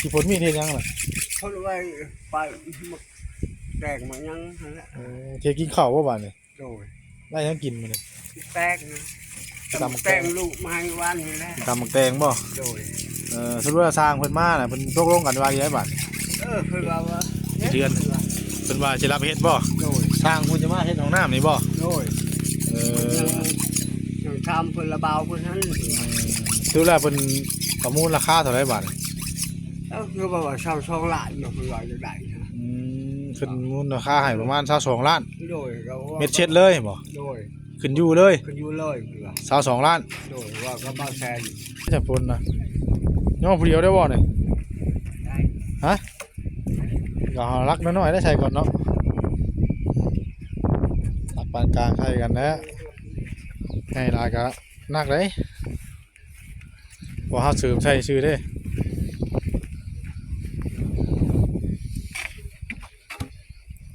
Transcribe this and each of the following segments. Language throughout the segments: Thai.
สิผลมีดเฮ็ดหยังล่ะเขาเลยว่าไปมาแตกมายังนั่นแหละเออเทกินข้าวบ่บาดนี่โดยได้หยังกินมื้อนี้แตกนะตำแตแตงงลูกมาให้วันนี่แหละตำบักแตงบ่โดยเออสรุปว่าสร้างเพิ่นมาน่ะเพิ่นตกลงกันว่าสิได้บาดเออคือว่าว่าเดือนเพิ่นว่าสิรับเฮ็ดบ่โดยสร้างเพิ่นจะมาเฮ็ดห้องน้ำนี่บ่โดยเอยังอยังทำเพิ่นระเบาเพิ่นนั้นสรุปแล้วเพิ่นประมูลราคาเท่าไหร่บาด เออคือว่าว่าเช่าช่องหลานเนาะคือว่าจะได้นะอืมขึ้นมูลราคาให้ประมาณ22ล้านโดยเราว่าเม็ดเช็ดเลยบ่โดยขึ้นอยู่เลยคืออยู่เลยคือว่า22ล้านโดยว่าก็บ้าแซนจะพนนะย่อผู้เดียวได้บ่เนี่ยได้ฮะก็เอารักน้อยๆได้ใส่ก่อนเนาะตักปานกลางใส่กันนะให้หลายก็นักเลยว่าเฮาซื้อใส่ซื้อเด้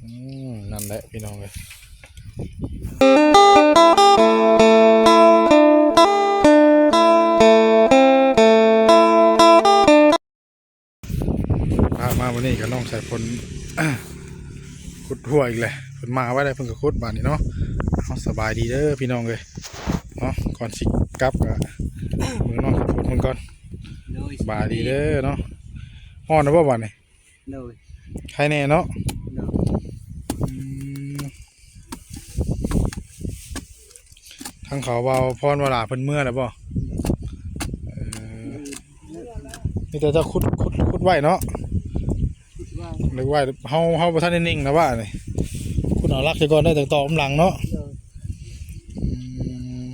อืมนั่นแหละพี่น้อง เลยพามาวันนี้ก็น้องใส่พลขุดหัวอีกเลยเพิ่นมาไว้ได้เพิ่นก็ขุดบานนี้เนาะเอาสบายดีเด้อพี่น้องเลยเนาะก่อนสิกลับก็มือน้องใส่พลเพิ่นก่อนโดยสบายดีเด้อเนาะฮ้อนนะบ่บานนี้โดยใครแน่เนาะ โดย อืม ทางเขาเบาพรเวลาเพิ่นเมื่อแล้วบ่เออนี่แต่จะขุดขุดขุดไว้เนาะคิดว่านึกไว้เฮาเฮาบ่ทันได้นิ่งนะว่านี่ขุดเอาลักซะก่อนได้แต่ตอกกำลังเนาะโดยอืม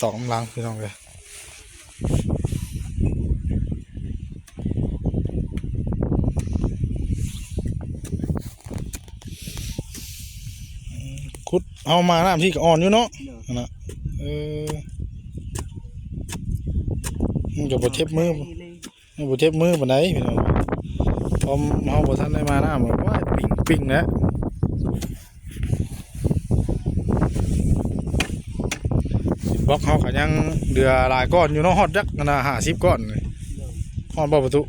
ตอกกำลังพี่น้องเลย ขุดเอามาน้ำที่ก็อ่อนอยู่เนาะโดยนั่นน่ะเออมันจะบ่เจ็บมือมันบ่เจ็บมือปานใดพี่น้องพอเฮาบ่ทันได้มาน้ำมันว่าปิ่งปิ่งๆนะสิบล็อกเฮาก็ยังเดือหลายก้อนอยู่เนาะฮอดจักนั่นน่ะ50ก้อนนี่ฮอดบ่ประตู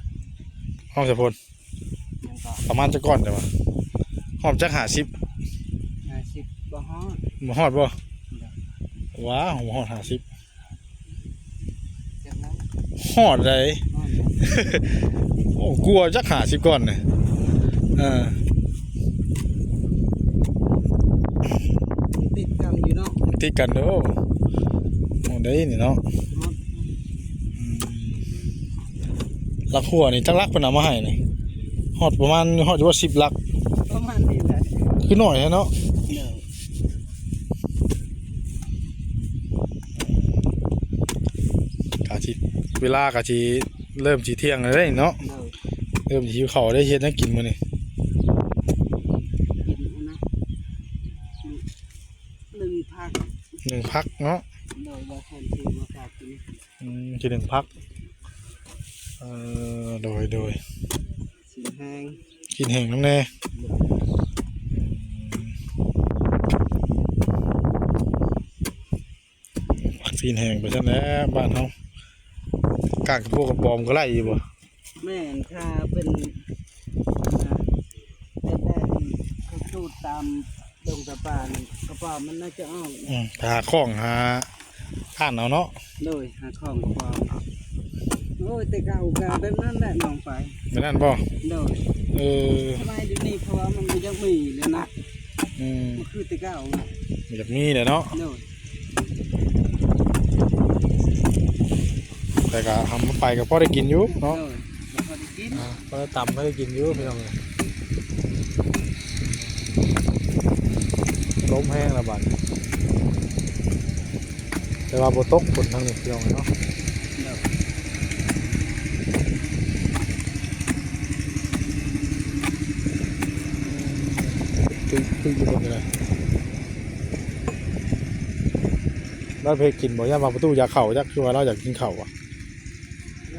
ห้องสะพลยังก็ประมาณจักก้อนเด้อวะฮอดจัก50ห้าสิบบ่ ฮอดบ่ฮอดบ่ว้าวบ่ฮอด50จังนั้นฮอดได้ฮอดโอ้กลัวจักหาสิบก่อนเนี่ยเออติดกันอยู่เนาะติดกันเด้อโอ้ได้นี่เนาะฮอดอืมลักหัวนี่จักลักเป็นเอามาให้นี่ฮอดประมาณฮอดอยู่ว่าสิบลักประมาณนี้แหละคือน้อยแท้เนาะ เดี๋ยว กะสิ เวลากะสิเริ่มสิเที่ยงแล้วเด้เนาะเดี๋ยวเริ่มสิหิวข้าวได้เฮ็ดให้กินมื้อนี้กินอันนะหนึ่งพักหนึ่งพักเนาะโดยว่าคนที่มากราบกินอืมสิหนึ่งพักเอ่อโดยโดยสินแห้งกินแห้งน้ำแน่วัคซีนแห้งไปซะแล้วบ้านเฮา กากกับพวกกระปอมก็ไล่อยู่บ่แม่นถ้าเป็นอ่าแต่แต่เขาสูดตามดงสะพานกระเป๋ามันน่าจะออกอืมหาข้องหาข้านเอาเนาะโดยหาของกระเป๋าโอ้ยแต่เก่ากาแบบนั้นแหละน้องไปไม่นั่นบ่โดยเออทำไมเดี๋ยวนี้เพราะว่ามันบ่ยังมีแล้วนะอืมมันคือแต่เก่าน่ะอยากมีแหละเนาะโดย แต่ก็ทำไปก็พอได้กินอยู่โดเนาะยแล้วพอได้กินอ่าพอได้ตำพอได้กินอยู่พี่น้องเอ้ยล้มแห้งแล้วบัดแต่ว่าบ่ตกฝนทางนี้พี่น้องเอ้ยเนาะโดยตึ้งตึ้งอยู่บนเลยเราเพกินบ่ยามมาประตูอยากเข่าอยากคือว่าเราอยากกินเข่าวอะ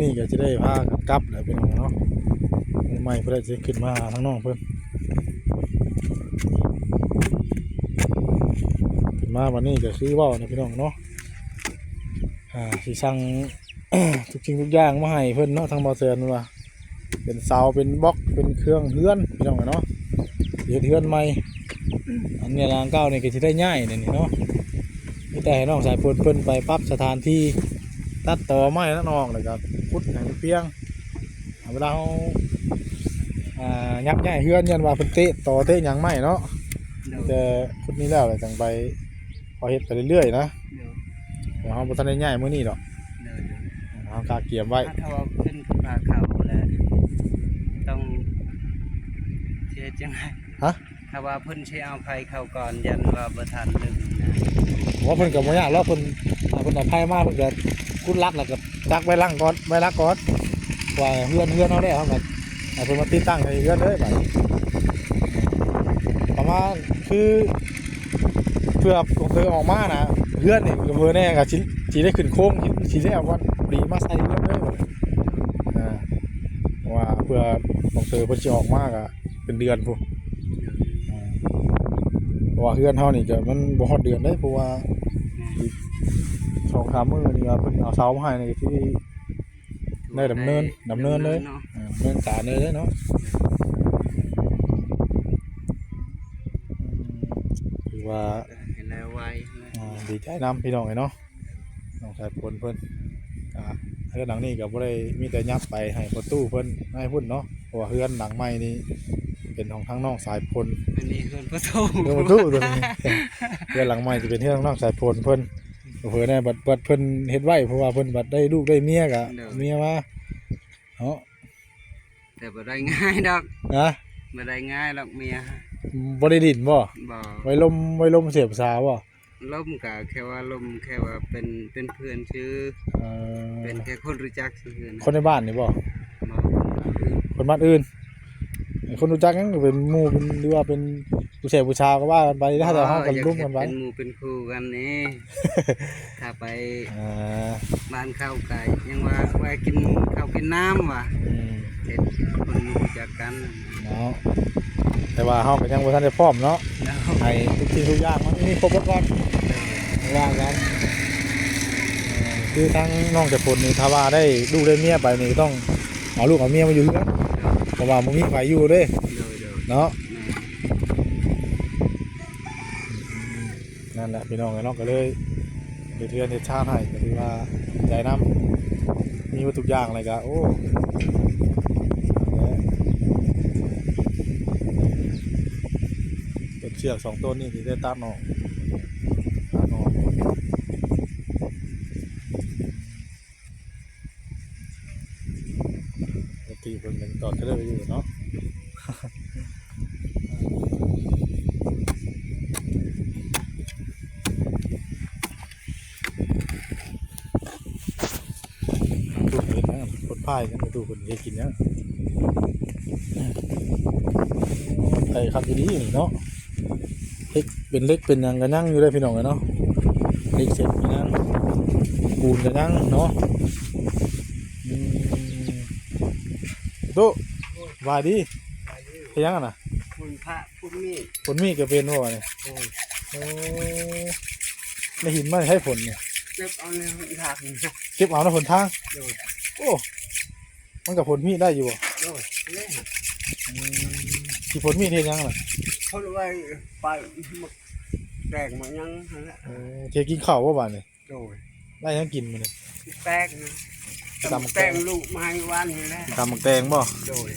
นี้ก็จะได้พากันกลับแล้วพี่น้องเนาะใหม่เพื่อจะขึ้นมาทั้งน้องเพิ่อนขึ้นมาวันนี้ก็คือเว่านะพี่น้องเนาะอ่าสิสั่งทุกสิ่งทุกอย่างมาให้เพิ่อนเนาะทางบอเซนว่าเป็นเสาเป็นบล็อกเป็นเครื่องเฮือนพี่น้องเนาะเฮ็ดเฮือนใหม่อันนี้รางเก้านี่ก็สิได้ง่ายเนี่ยเนาะมีแต่ให้น้องสายฝนเพิ่นไปปรับสถานที่ตัดต่อไม้แล้วน้องแล้วก็ พุดให้เปียงเอาเวลาเฮาอ่ายับย้ายเฮือนยันว่าเพิ่นเตะต่อเตะหยังไม่เนาะเดี๋ยวแต่พุดนี้แล้วแล้วจังไปพอเฮ็ดไปเรื่อยๆนะเดี๋ยวเดี๋ยวเฮาบ่ทันได้ย้ายมื้อนี้ดอกเดี๋ยวเดี๋ยวเฮากาเกียมไว้ถ้าว่าขึ้นพาเขาแล้วต้องเชื่อจังไงฮะถ้าว่าเพิ่นใช้เอาไผเข้าก่อนยันว่าบ่ทันหนึ่งนะว่าเพิ่นก็บ่ยากแล้วเพิ่นอ่าเพิ่นเอาไผมาเพิ่นก็กุดลักแล้วก็ จักไว้ลังก่อนไว้ลักก่อนว่าเฮือนเฮือนเฮาได้เฮาก็เอาเพิ่นมาติดตั้งให้เฮือนเลยบัดประมาณคือเพื่อของเธอออกมานะเฮือนนี่ก็เพิ่นแน่ก็สิสิได้ขึ้นโค้งสิสิได้เอาวันปรีมาใส่เฮือนเลยบัดอ่าเพราะว่าเพื่อของเธอเพิ่นสิออกมาก็เป็นเดือนพุ่นอ่าเพราะว่าเฮือนเฮานี่ก็มันบ่ฮอดเดือนเด้เพราะว่า สองสามมือนี่ว่าเพิ่นเอาเสามาให้ในที่ได้ดำเนินดำเนินเลยาะอ่าเมืองสารเลยเด้อเนาะอืมถือว่าเห็นแล้วไวนะอ่าดีใจนำพี่น้องไอ้เนาะน้องชายพลเพิ่นอ่าเฮือนหลังนี้ก็บ่ได้มีแต่ยับไปให้ประตูเพิ่นให้พุ่นเนาะเพราะว่าเฮือนหลังใหม่นี่เป็นของทั้งน้องสายพลอันนี้เพิ่นประตูเฮือนประตูตัวนี้เฮือนหลังใหม่จะเป็นเฮือนของน้องสายพลเพิ่น เพิ่นได้บัดบัดเพิ่นเฮ็ดไว้เพราะว่าเพิ่นบัดได้ลูกได้เมียก็เมียมาเนาะแต่บ่ได้ง่ายดอกนะบ่ได้ง่ายดอกเมียบ่ได้ดินบ่บ่ไว้ลมไว้ลมเสียบสาวบ่ล่มก็แค่ว่าล่มแค่ว่าเป็นเป็นเพื่อนชื่อเอ่อเป็นแค่คนรู้จักซื่อๆนะคนในบ้านนี่บ่บ่คือคนบ้านอื่น คนรู้จักกันก็เป็นหมู่เป็นหรือว่าเป็น ผู้ชายผู้ชาวก็ว่ากันไปถ้าจะเฮากันร่วมกันไว้เป็นหมู่เป็นครูกันนี่ถ้าไปอ่าบ้านเข้าไก่ยังว่าแวะกินข้าวกินน้ำว่ะอืมเห็นคนรู้จักกันเนาะแต่ว่าเฮาก็ยังบ่ทันได้พร้อมเนาะแล้วให้ทุกสิ่งทุกอย่างมันมีครบหมดก่อนว่ากันเอ่อคือทั้งน้องจะพลนี่ถ้าว่าได้ลูกได้เมียไปนี่ต้องเอาลูกเอาเมียมาอยู่ด้วยกันเพราะว่าบ่มีไผอยู่เด้เดี๋ยวเดี๋ยวเนาะ แม่ นั่นแหละพี่น้องไอ้น้องก็เลยเดือดเทือนเฮ็ดชาติให้ก็คือว่าใจน้ำมีวัตถุกอย่างอะไรก็โอ้เป็นเชือกสองต้นนี่ที่ได้ตัดออกตัดออกปกติเป็นเป็นตอนที่ได้ไปอยู่เนาะ ดูเห็นนะคน พายกันไปดูคนเฮ็ดกินเนี่ยไอ้ขับดีๆนี่เนาะเล็กเป็นเล็กเป็นหยังกันยังอยู่ได้พี่น้องกันเนาะเล็กเสร็จกันยังปูนกันยังเนาะอืมตุ๊วายดีเฮ็ดยังกันน่ะคุณพระคุณมีดฝนมีก็เป็นว่าเนี่ยโอ้ยโอ้ไม่หินมันให้ฝนเนี่ยเก็บเอาในหันทางนี่เก็บเอาในฝนทางโดยโอ้ มันกับฝนมีได้อยู่บ่โดยเล่นที่ฝนมีเฮ็ดยังน่ะเขาไว้ไปมาแตกมายังนั่นแหละเออเทกินข้าวว่าบ้านนี่โดยได้ยังกินมันนี่แตกนะตำแตงแตงลูกมาให้วันนี่แหละทำหมักแตงบ่โดย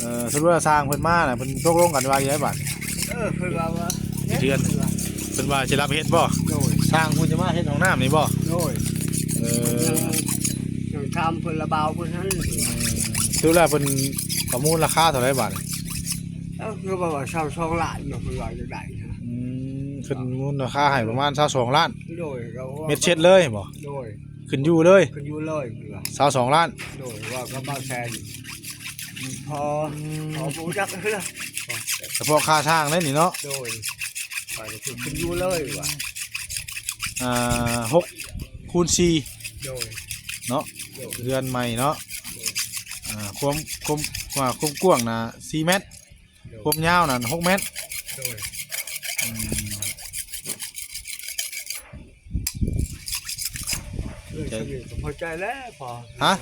เออสรุปว่าสร้างเพิ่นมาน่ะเพิ่นตกลงกันว่าอย่างไรบ้านเออเพื่อว่าว่าเดือน เพิ่นว่าสิรับเฮ็ดบ่โดยสร้างเพิ่นจะมาเฮ็ดห้องน้ำนี่บ่โดยเออยังทำเพื่อระเบาเพื่อนั้นส รุปแล้วเพิ่นประมูลราคาเท่าไหร่บาทนี่เออคือว่าชาวช่องหลานเนาะคือว่าจะได้นะอืมเพิ่นมูลราคาให้ประมาณ22ล้าน โดยเราว่าเม็ดเช็ดเลยบ่โดยขึ้นอยู่เลยขึ้นอยู่เลยเหรอสาวสองล้านโดยว่าก็บ้าแซนพอพอบูจักเลยเฉพาะค่าช่างนั่นนี่เนาะโดยไปก็คือขึ้นอยู่เลยว่ะอ่าหกคูณสี่โดยเนาะโดย เรือนใหม่เนาะอ่า ความความกว่าความกว้างนะสี่เมตรโดยความยาวนะหกเมตรโดยอืมเออจะมีก็พอใจแล้วพอฮะ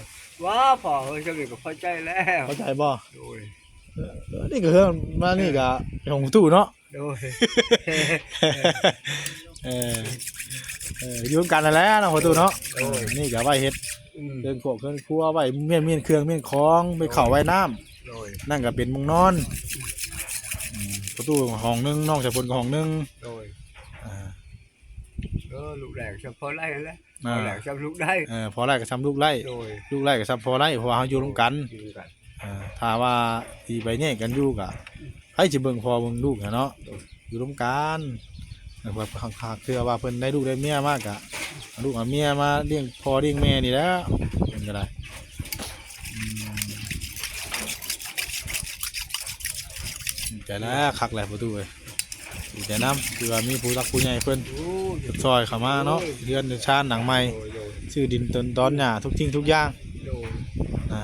ว้าพอเออจะมีก็พอใจแล้วเข้าใจบ่โดยเออนี่ก็เรื่องมานี่ก็ของตู้เนาะ โดย เออ เอออยู่กันนั่นแหละเนาะของตู้เนาะโอ้ยนี่ก็ไว้เฮ็ดอืมเครื่องโขกเครื่องครัวไว้เมียนเมียนเครื่องเมียนของไปเข่าไว้น้ำ โดยนั่นก็เป็นมุงนอนอืมประตูห้องหนึงน้องชายพลก็ห้องหนึงโดยอ่าเออลูกแหลกเฉพาะไร่นั่นแหละอ่าพอแหลกเฉพาะลูกได้เออพอไร่ก็ซ้ำลูกไร่โดยลูกไร่ก็ซ้ำพอไร่เพราะว่าเขาอยู่ร่วมกันอยู่กันอ่าถ้าว่าทีไปเนี่ยกันอยู่กะให้จิเบิ่งพอเบิ่งลูกอะเนาะอยู่ร่วมกัน แต่ว่าหากเชื่อว่าเพิ่นได้ลูกได้เมียมากกะลูกเอาเมียมาเลี้ยงพ่อเลี้ยงแม่นี่แหล้วเป็นก็ได้อืมดีใจแล้วคักแหละประตูเอ้ยดีใจน้ำคือว่ามีผู้รักผู้ใหญ่เพิ่นโอ้ยซอยเข้ามาเนาะเรือนชานหนังใหม่ชื่อดินตนตอนหญ้าทุกทิ้งทุกอย่างอ่า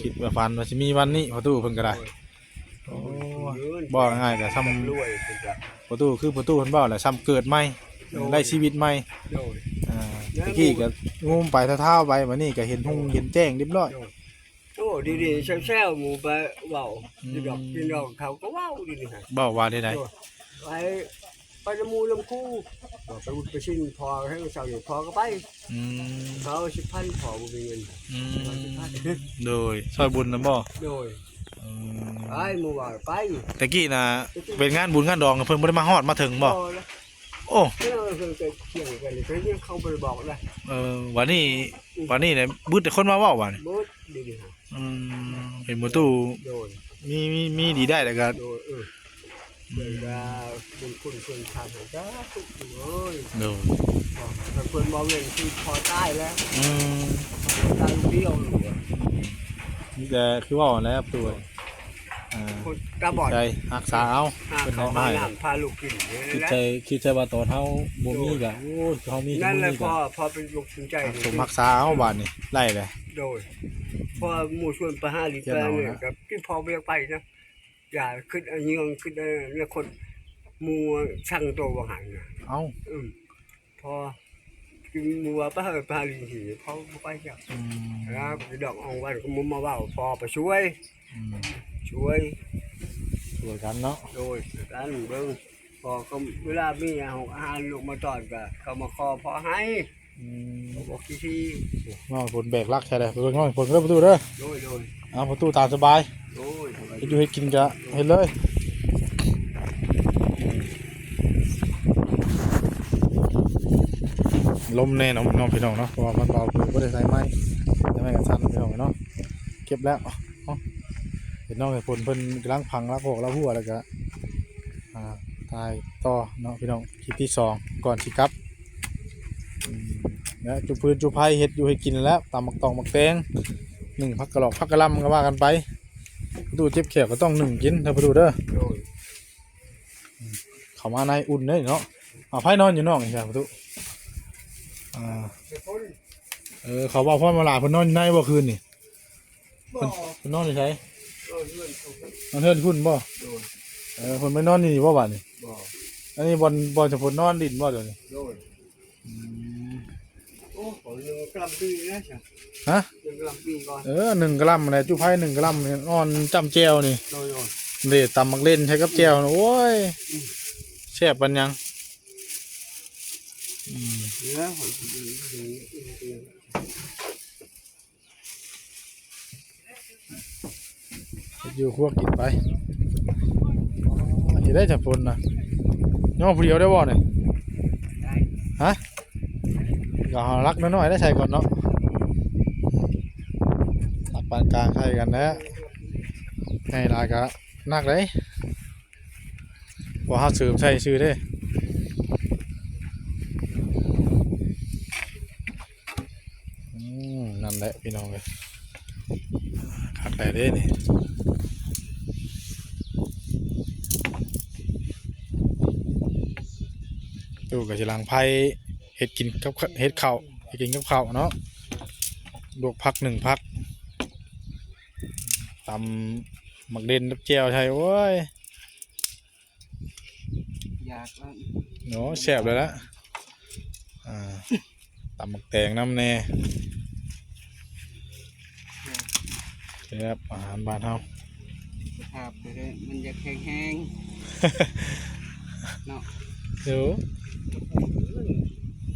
คิดว่าฝันว่าสิมีวันนี้ประตูเพิ่นก็ได้โอ้ บอกง่ายๆก็ซ้ำรวยเป็นจ้ะประตูคือประตูเพิ่นบอกแหละซ้ำเกิดใหม่โอ้ยได้ชีวิตใหม่โดย อ่าตะกี้ก็งุมไปเท่าๆไปวันนี้ก็เห็นหุ่งเห็นแจ้งเรียบร้อย โอ้ดีๆแซวๆหมูไปเว้าอืมกินดอกกินดอกเขาก็เว้าดีนี่ฮะบอกว่าได้ไดไปไปละมูลำคู่บอกไปอุดไปชินพอให้เสาอยู่พอก็ไปอืมเขาสิบพันพอบ่มีเงินอืเขาสิบพันมโดยซอยบุญนะบ่โดยอืม ไปหมู่ว่าไปตะกี้น่ะเป็นงานบุญงานดองเพิ่นบ่ได้มาฮอดมาถึงบ่พอแล้วโอ้ไม่เอาเคยเกิดเที่ยงกันเลยเคยยังเข้าไปบอกเลยเออวันนี้วันนี้เนี่ยบึดแต่คนมาเว้าว่านี่บูดดีๆฮะอืมเป็นประตูโดยมีมีมีดีได้แต่ก็โดยเออเดี๋ยวจะบุญคุณเพื่อนทานของจ้าทุกคนเอ้ยโดยบอกแต่เพื่อนบอกเงินคือพอใต้แล้วอืมตายเดียวหรือนี่แต่คือว่าแล้วตัวอ่าคน ตาบอดใจรักษาเอาหาเป็นเขาไม้หาไม้น้ำพาลูกกินอย่างคิดนี้ใจแหละคิดใจว่าตอนเฮาบ่มีก็โอ้ยเขามีนั่นแหละมีพก็อพอเป็นลูกถึงใจสมรักษาเอาบาดนี่ไล่เลยโดยพอหมู่ชวนไปห้าลิตรเจ้าเอาเนี่ยนะกับที่พอไม่อยากไปนะอย่าขึ้นอันยังขึ้นเออเนี่ยคนหมัวช่างตัววหันนะเอ้าอืมพอกินมัวไปเหอะไปหาลิงถีพอบ่ไปจ้ะอืมแล้วดอกเอาไว้ก็มุมมาเว่าพอไปช่วยอืม ช่วยช่วยกันเนาะโดยกันเบิ่งพอก็เวลามีอาหารอาหารลูกมาตอนก็เขามาขอพอให้อืมเขาบอกทีทีน้อยผลแบกรักใช่เลยเบิ่งน้อยผลเด้อประตูเด้อโดยโดยเอาประตูตามสบายโดยเฮ็ดอยู่ให้กินก็เฮ็ดเลยลมแน่เน้องน้องพี่น้องเนาะเพราะว่ามันเบาเพิ่นบ่ได้ใส่ไม้ใส่ไม้กันสั่นพี่น้องเนาะเก็บแล้ว เห็นน้องไอ้ผลเพิ่นกำลังพังรักโกล้วหัวแล้วก็อ่าตายต่อเนาะพี่น้องคลิปที่สองก่อนสิกลับอืมแล้วจุพื้นจุไผเฮ็ดอยู่ให้กินแล้วตำมักตองมักแตงหนึ่งพักกระหลอกพักกระลำก็ว่ากันไปประตูเจ็บแขวก็ต้องหนึ่งกินเด้อประตูเด้อเขามาในอุ่นเด้อเนาะเอาไผนอนอยู่นอกนี่ใช่ประตูอ่าเป็นคนเออเขาบอกพ่อมาลาเพิ่นนอนอยู่ในบ่คืนนี่เพิ่นนอนอยู่ไสโดยเพื่อ นเขาก็นอนเทือนพุ่นบ่โดยเออเพิ่นไปนอนนี่บ่บาดนี่บ่อันนี้บ่อนบ่อนจะเพิ่นนอนดินบ่เดี๋ยวนี้โดยโอ้ขอหนึ่งกลับปีนะจ้ะฮะหนึ่งกลับปีก่อนเออหนึ่งกะลำนะจุไผหนึ่งกะลำนี่นอนจำแจวนี่โดยโดยเด้ตำมักเล่นใช้กับแจวนะโอ้ยแซ่บปันยังอืมเนื้อผมจ อยู่ครัวกินไปอ๋อเฮ็ดได้จับฝนน่ะย่อผู้เดียวได้บ่เนี่ยได้ฮะก็หารักน้อยๆได้ใส่ก่อนเนาะตักปานกลางใส่กันแล้วให้หลายก็นักเลยบ่เฮาสืบใส่ชื่อเด้นั่นแหละพี่น้องเลย คักแต่เด้นี่ตู้กับฉลังไพ่เห็ดกินกับเห็ดข้าวเห็ดกินกับข้าวเนาะลวกพักหนึ่งพักตำหมักเด่นกับแก้วไทยโอ้ยอยากแล้วเนาะแซ่บเลยละอ่าตำหมักแตงน้ำแน่ แซ่บอาหารบ้านเฮาสภาพไปเลยมันจะแข็งแห้งเนาะเดี๋ยว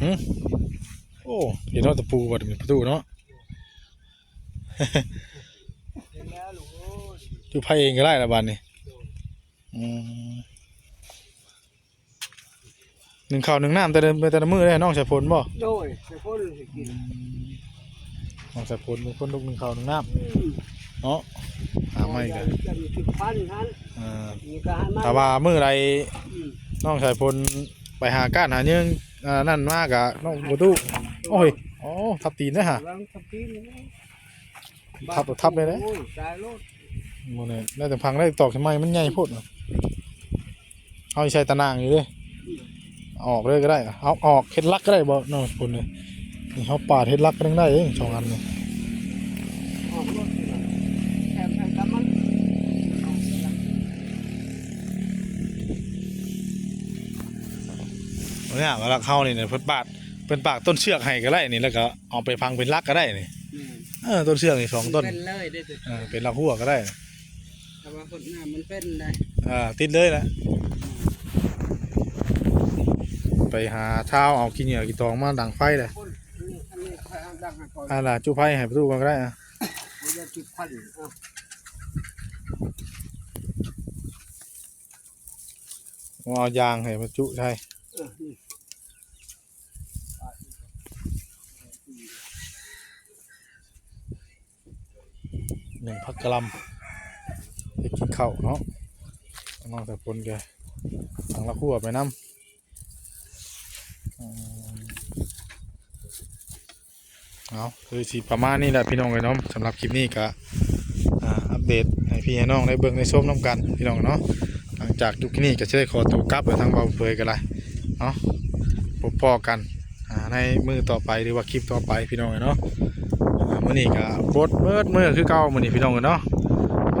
หึโอ้เห็นเนาะตะปูบัดมีประตูเนาะเห็นแล้วลูกโอ้ยอยู่ไผเองก็ได้ละบานนี่อืมหนึ่งข้าวหนึ่งน้ำแต่เดินไปแต่ละมือได้น้องชายพลบ่โดยจะพ่นสิกินน้องชายพลเป็นคนลูกหนึ่งข้าวหนึ่งน้อืมำ เนาะหาไม่กันจะมีสิบพันท่านอ่ามีการมาแต่ว่ามือไรอืมน้องชายพลไปหาก้านหาเนื่องอ่านั่นมากอะน้องประตูโอ้ยอ๋อทับตีนนะฮะ วางทับทีนี่นะทับทับเลยนะ โอ้ตายโลดโมเนี่ยได้แต่พังได้ตอกทำไมมันใหญ่โพดเนาะเอาใช้ตะนางอยู่เด้ออกเลยก็ได้อะเอาออกเฮ็ดลักก็ได้บ่น้องคนเลยนี่เขาปาดเฮ็ดลักก็ยังได้เองสองอันนี่ออกโลดสิล่ะแถมแถมกับมันเอาสิล่ะ เนี่ยเวลาเข้านี่เนี่ยเพิ่นปาดเพิ่นปากต้นเชือกให้ก็ได้นี่แล้วก็เอาไปพังเป็นลักก็ได้นี่อืมเออต้นเชือกนี่สองต้นเป็นเลยได้สิเออเป็นลักหัวก็ได้แต่ว่าคนหน้ามันเป็นได้อ่าติดเลยนะไปหาเท้าเอากินเหยื่อกินตองมาดังไฟเลยคนอันนี้อันนี้ใครเอาดังให้ก่อนอ่าล่ะจุไฟให้ประตูกันก็ได้อะเราจะจุดพันอะเอายางให้มันจุใช่ เออนี่ หนึ่งพักกะลำไปกินข้าวเนาะน้องแต่ปนแกทางละคั่วไปน้ำเอาคือสีประมาณนี้แหละพี่น้องเลยเนาะสำหรับคลิปนี้ก็อ่าอัปเดตให้พี่ให้น้องได้เบิ่งได้ชมน้ำกันพี่น้องเนาะหลังจากยุคนี้ก็จะได้ขอตัวกลับไปทางเบาเผยกันเลยเนาะพบพอกันอ่าในมือต่อไปหรือว่าคลิปต่อไปพี่น้องเนาะ มื้อนี้ก็บดเบิดมื้อคือเก่ามื้อนี้พี่น้องกันเนาะ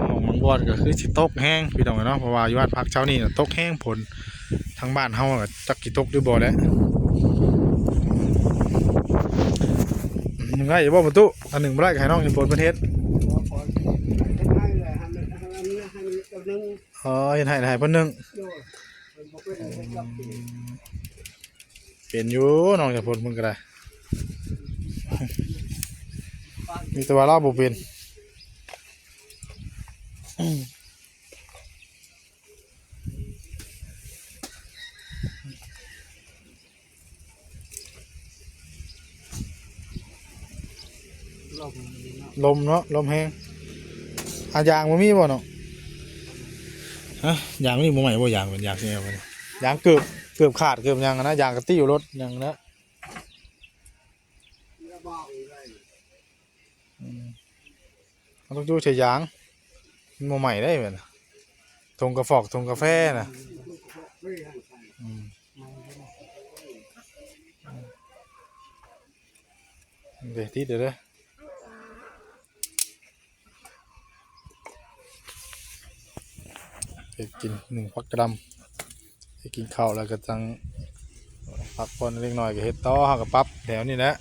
หมองมังบอดก็คือสิตกแห้งพี่น้องกันเนาะเพราะว่าอยู่บ้านพักเช้านี่ตกแห้งผลทั้งบ้านเฮาก็จักกี่ตกหรือบ่แล้วยังไงอย่าบอกประตูอันหนึ่งบ่ได้ให้น้องเห็นผลประเทศอ๋อเห็นให้ให้เพิ่นหนึงโดยมันบ่เป็นเฮ็ดกับปีเป็นอยู่น้องจะผลมึงก็ได้ มีแต่ว่าเราบ่เป็นอืมลมนี่เนาะลมเนาะลมแห้งอายางบ่มีบ่เนาะฮะยางนี่บ่ใหม่บ่ยางเป็นยางสิแนวบ่เนี่ยยางเกือบเกือบขาดเกือบยางอะนะยางกระตี้อยู่รถยางนะระบอกเลย มันต้องดูใช้ยางมันบ่ใหม่ได้แม่นทงกระฟอกทงกาแฟนะเดี๋ยวติดเดี๋ยวเด้อกินหนึ่งพักกระดำไปกินข้าวแล้วก็จังพักผ่อนเล็กน้อยก็เฮ็ดต่อเฮาก็ปรับแถวนี้แหละ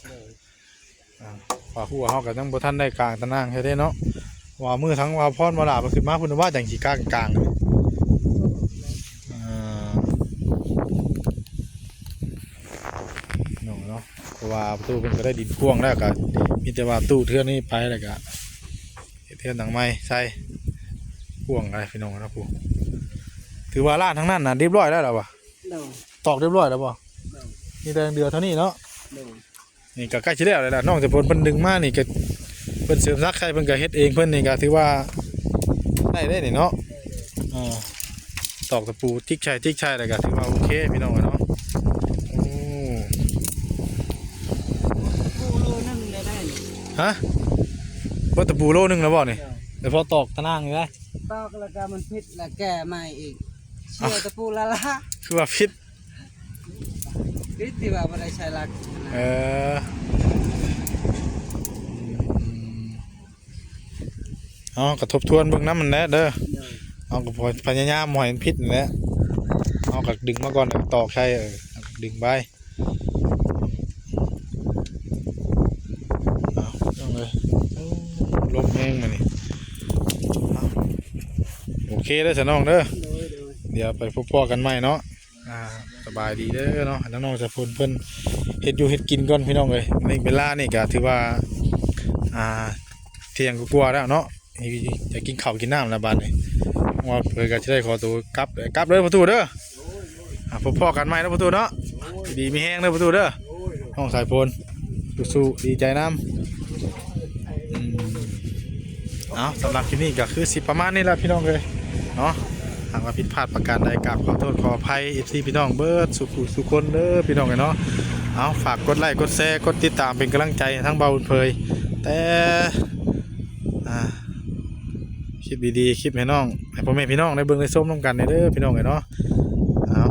ว่าหัวเฮาก็จังบ่ทันได้กลางตะนางเฮ็ดได้เนาะว่ามือทั้งว่าพรบ่ลามันขึ้นมาพุ่นว่าจังสิกลางกลางอ่าเนาะเนาะเพราะว่าประตูเพิ่นก็ได้ดินกว้างแล้วก็มีแต่ว่าตู้เทือนนี้ไปแล้วก็เฮ็ดเทือนหนังไม้ใส่กว้างอะไรพี่น้องนะผู้ถือว่าลาดทั้งนั้นน่ะเรียบร้อยแล้วล่ะวะโดยตอกเรียบร้อยแล้วบ่มีแต่เดือเท่านี้เนาะโดย นี่ก็ใกล้สิแล้วเลยล่ะน้องจะเพิ่นเพิ่นดึงมานี่ก็เพิ่นเสริมซักใครเพิ่นก็เฮ็ดเองเพิ่นนี่ก็ถือว่าได้ได้นี่เนาะอ่าตอกตะปูติ๊กชัยติ๊กชัยแล้วก็ถือว่าโอเคพี่น้องอะเนาะโอ้กูรู้นั่นได้ได้นี่ฮฮะว่าตะปูโลนึงแล้วบ่นี่เจ้าเดี๋ยวพอตอกตะนางนี่ได้ตอกแล้วก็มันพิษแล้วแก้ใหม่อีกเชื่อตะปูละละคือว่าพิษพิษที่ว่าบ่ได้ใช้หลัก เออเอากระทบทวนเบิ่งน้ำมันแหละเด้อเด้อเอาก็พอพยายามหมอยมันพิษนั่นแหละเอาก็ดึงมาก่อนแล้วก็ตอกใช่เออเอาก็ดึงไปเอาเอาเลยโอ้ลมแห้งมานี่เอาโอเคเด้อสนองเด้อโดยโดยเดี๋ยวไปพบพ่อกันใหม่เนาะ อ่าสบายดีเด้อเนาะน้องๆจะพูนเพิ่นเฮ็ดอยู่เฮ็ดกินก่อนพี่น้องเอ้ยในเวลานี่ก็ถือว่าอ่าเที่ยงกว่าๆแล้วเนาะจะกินข้าวกินน้ำแล้วบัดนี้ว่าเพิ่นก็จะได้ขอตัวกลับกลับเด้อประตูเด้ออ่าพบพ่อกันใหม่เด้อประตูเนาะดีมีแห้งเด้อประตูเด้อน้องสายพลสู้ๆดีใจน้ำอืมเอาสำหรับคลิปนี้ก็คือสิประมาณนี้แหละพี่น้องเลยเนาะ หากว่าผิดพลาดประการใดกราบขอโทษขออภัย FC พี่น้องเบิร์ดสุขุสุคนเด้อพี่น้องกันเนาะเอาฝากกดไลค์กดแชร์กดติดตามเป็นกำลังใจทั้งเบาบุญเพยแต่อ่าคลิปดีๆคลิปให้น้องให้พ่อแม่พี่น้องได้เบิ่งได้ส้มน้องกันเด้อพี่น้องกันเนาะเอา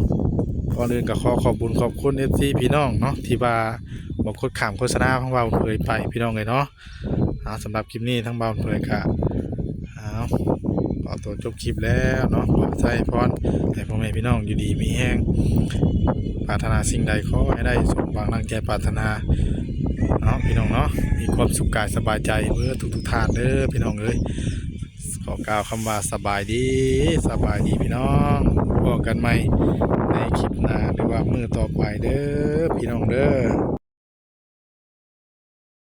ก่อนอื่นก็ขอขอบคุญขอบคุณ FC พี่น้องเนาะที่ว่าบอกโคดขามโฆษณาของเบาบุญเพยไปพี่น้องเลยเนาะเอาสำหรับคลิปนี้ทั้งเบาบุญเพยก็เอา ขอตัวจบคลิปแล้วเนาะขอใส่พรให้พ่อแม่พี่น้องอยู่ดีมีแห้งปรารถนาสิ่งใดขอให้ได้สมหวังดังใจปรารถนาเนาะพี่น้องเนาะมีความสุขกายสบายใจเมื่อทุกทุกๆทานเด้อพี่น้องเอ้ยขอกล่าวคำว่าสบายดีสบายดีพี่น้องพบกันใหม่ในคลิปหน้าหรือว่ามือต่อไปเด้อพี่น้องเด้อ